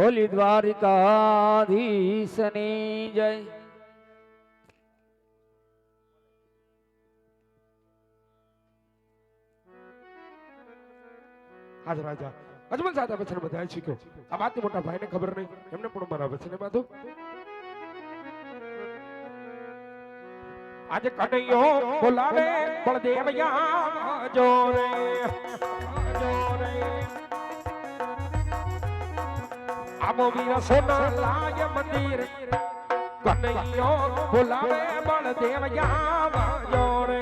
હોલી દ્વારિકાધીશની જય. હાજર રાજા, અજમલ સાદા વચન બધા શીખ્યો આ વાત મોટા ભાઈને ખબર નહીં. એમને પણ મારા વચને બાંધો. આજે કનૈયો બોલાવે, બળદેવયા, જોરે જોરે. આમો વીર સોના લાય મંદિર કનૈયો બોલાવે બળદેવયા જોરે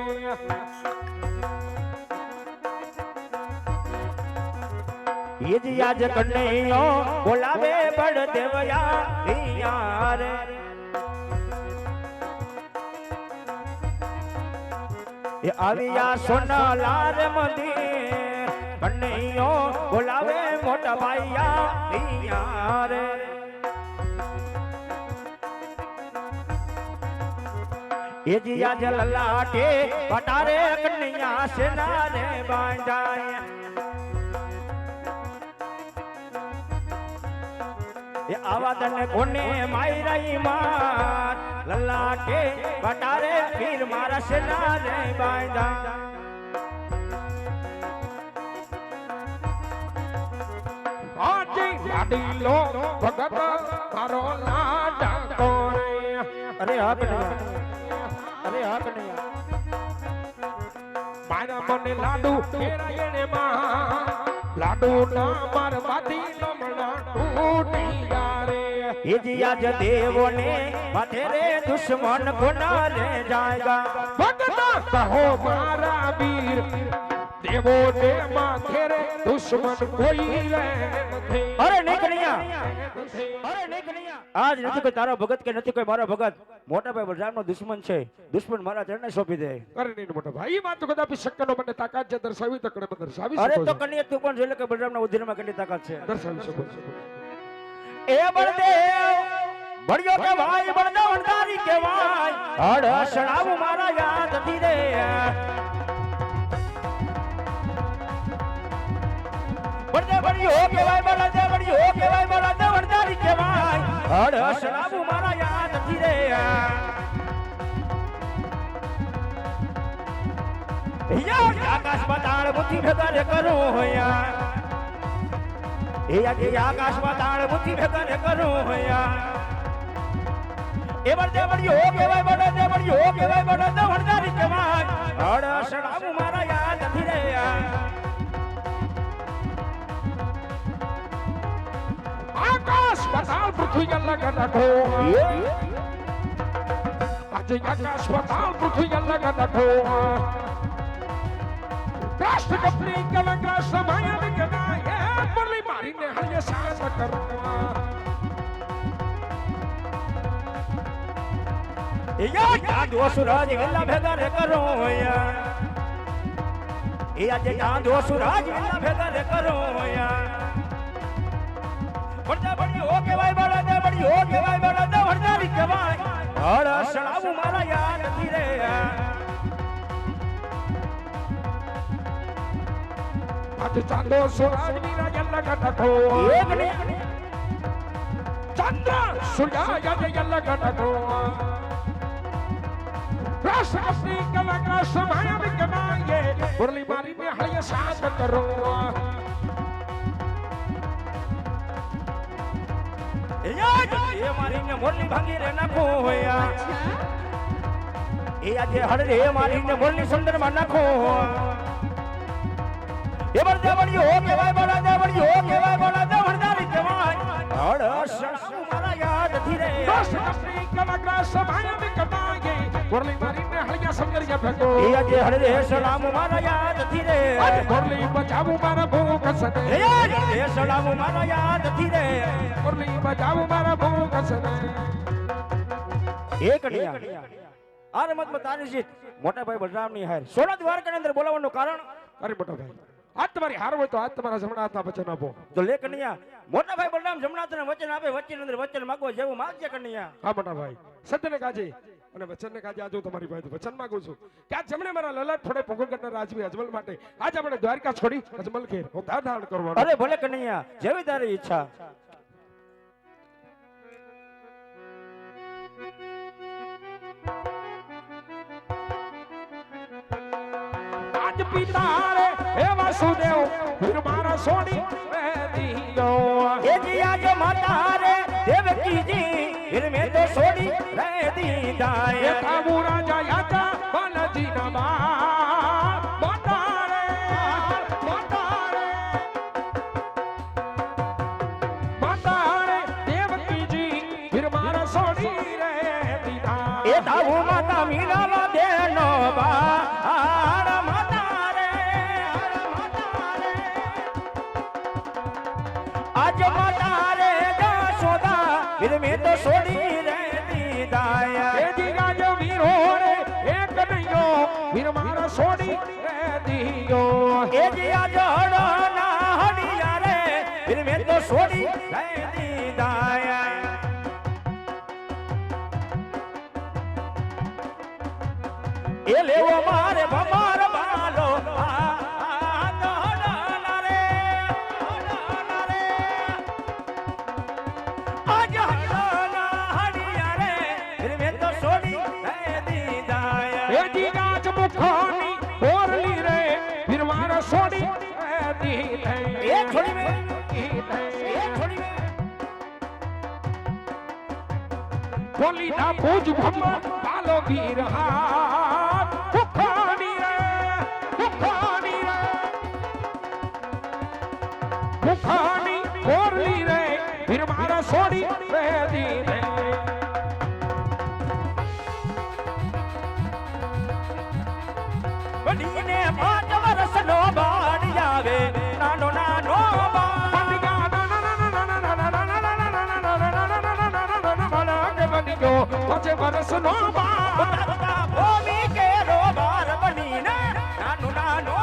ઈજ આજ કનૈયો બોલાવે બળ દેવયા રે એ આવ્યા સોનાલાર મંદિર કનૈયો બોલાવે મોટા ભાઈયા રે એ જીયા આજ લલાટે પટારે કન્યા સેના રે બાંધાય. એ આવા તને કોને માયરાઈ માર? લલાટે પટારે પીર મારા સેના રે બાંધા. લાડીલો ભગત મારો લાડા કોરે. અરે હા કનૈયા અરે હા કનૈયા મારા મને લાડુ ને માં. લાડુ ના માર બાતી લમણા તૂટી યારે એ જી આજ દેવોને માથે રે દુશ્મન ગુના લે જાયગા. ભગત કહો મારા વીર. દેવો દે માથે રે દુશ્મન કોઈ રે અરે નહીં કનૈયા અરે નહીં કનૈયા આજ નથી કોઈ તારો ભગત કે નથી કોઈ મારો ભગત? મોટા ભાઈ બલરામનો દુશ્મન છે. દુશ્મન મારા ચરણે સોંપી દે. અરે નહીં મોટા ભાઈ વાત તો કદાપી શક્યનો મને તાકાત છે દર્શાવી તો કડે દર્શાવી અરે તો. કનૈયા તું પણ જોઈ લે કે બલરામના ઉદ્ધીરમાં કેટલી તાકાત છે? દર્શાવી શકો છો. એ બળદેવ ભણ્યો કે ભાઈ બળદેવ અંધારી કેવાય હડ શણાવું મારા યાદથી રે. બળદેવ બળ્યો કે ભાઈ બળદેવ બળ્યો કે ભાઈ બળદેવ અંધારી કે ભાઈ હડ શણાવું મારા યાદ થી રે યા આકાશ પાતાળ બુદ્ધિ ભેગા રે કરું હોયા એ આજે આકાશ પાતાળ બુદ્ધિ ભેગા રે કરું હોયા એ બળદે બળ્યો કેવાય બળદે બળ્યો કેવાય બળદે વણદારી કેવાય હડ સડાવું મારા યાદ નથી રે આકાશ अस्पताल पृथ्वी का लगनक आज यहाँ का अस्पताल पृथ्वी का लगनक हो राष्ट्र कपड़ी कलंक समय लगना ये बलि मारी ने हर ये सांस करना या या दोसराज गल्ला भेदर करो या। या दोसराज गल्ला भेदर करो। બળદે બળ્યો કેવાય બળદે વણદારી કેવાય હડ સડાવું મારા યાદ નથી રે આજે ચાંદો સુરાજ વીરા અલગ રાખો એક ને ચંદ્ર સૂર્ય આજે અલગ રાખો રાષ્ટ્ર કપની કલંકા સમાયન ગનાય બોલી મારીને હળિયે સાસ કરો એ મારીને મોરલી ભાંગી બળ્યો કેવાય બળદે બળ્યો કેવાય બળદે વણદારી કેવાય હળ સડાવું મારા યાદથી રે સમાયન ગનાય બોલી એક આ રમતમાં તારી જીત. મોટા ભાઈ બલરામની હાર. સોના દ્વારકાની અંદર બોલાવવાનું કારણ? અરે મોટો ભાઈ આજ તમારી હાર હોય તો આજ તમારા જમણા હાથના વચન આપો. તો લે કન્યા મોટા ભાઈ બલરામ જમનાથને વચન આપે વચન અંદર વચન માગો જેવું માગજે કન્યા. હા મોટા ભાઈ સત્યને કાજે અને વચનને કાજે આજો તમારી પાસે વચન માંગું છું કે આ જમણે મારા લલાટ ફોડે પોગોગઢના રાજવી અજમલ માટે આજ આપણે દ્વારકા છોડી અજમલ ઘેર અવતાર ધારણ કરવાનો અરે ભલે કનૈયા જેવી તારી ઈચ્છા આજ પિતા રે હે વાસુદેવ ફિર મારા સોડી મેદીઓ એ જી આજ માતા રે દેવકી જી વીર મે તો સોડી દીધા એ થાવું રાજા યાજા બાલાજી ના બા માતા રે માતા રે માતા રે દેવકીજી વીર મારા સોની રે દીધા એ તાવું માતા મીરાવા દેનો ફિર તો છોડી વીર મારા સોની રે દીયો એ જી આજ હડના હડિયા રે ફિર મેં તો છોડી રે દીધા એ લેવો મારે ભમાર બાલો આ, આ, દહડાના રે, દહડાના રે. छोड़ी दी थई एक छोड़ी में एक छोड़ी में बोली ना पूज भम बालो गिर हाथ भुखानी रे भुखानी रे भुखानी कोरली रे फिर मारा छोड़ी दी थई પછી વરસ નો ભૂમિ કેરો બાર બનીને, નાનો નાનો.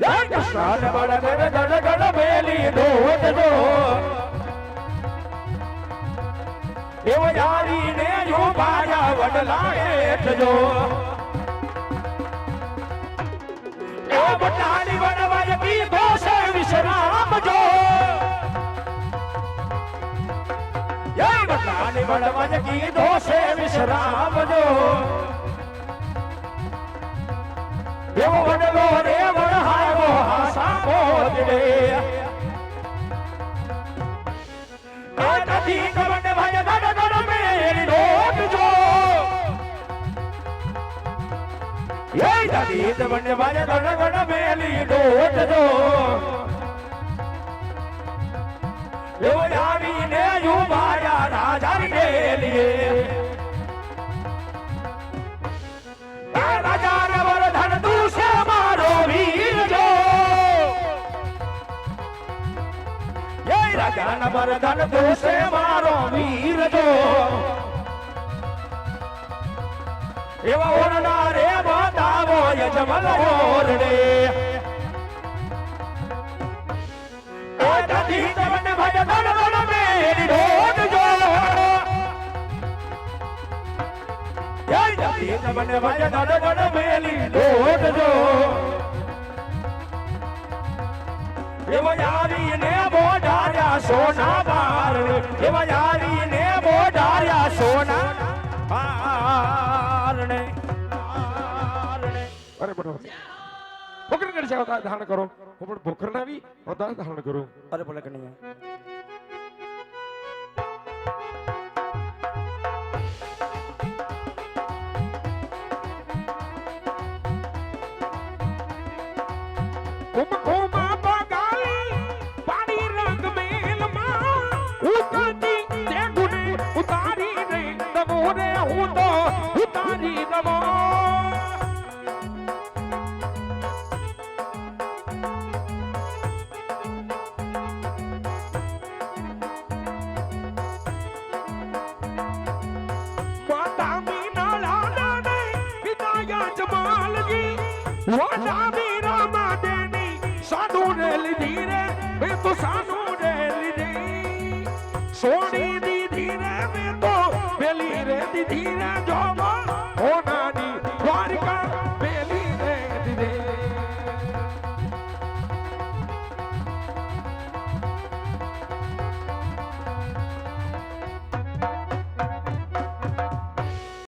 જય કૃષ્ણ બળ ગડ ગડ ગડ મેલી દોટ દો એવ યારીને જો બાયા વડલા એઠ જો એ બટાડી વડવાય કી દોષે વિશ્રામ જો. એવો વડલો રે વડહાયો હાસા મોજડે એ નદી કવન એવો આવીને યુવાયા રાજા રેલીએ એ રાજા રે વરધન તું છે મારો વીર જો જય રાજા ન વરધન તું છે મારો વીર જો એવા ઓરડા રે યજમલ ઓરડે એ દધી તમને ભજ દડ દડ મેરી રોડ જો જય દધી તમને ભજ દડ દડ મેલી રોડ જો એવો યારીને બોઢાર્યા સોના બાર. એવા યારીને બોઢાર્યા સોના બારણે અરે બરોબર ભોકર કરી જાવ ધારણ કરો હું પણ ભોકર ના આવી વધારે ધારણ કરું અરે બોલે કનૈયા કુમકુમા બગાલી ವೀರ ಮಾದೇನಿ ಸಾಧುರಲ್ಲಿದ್ದೀರೆ ಬೆತ್ತು ಸಾಧುರಲ್ಲಿದೆ ಸೋಣಿ ದಿದ್ದೀರೆ ಬೆತ್ತು ಬೆಲಿರೆ ದಿದ್ದೀರೆ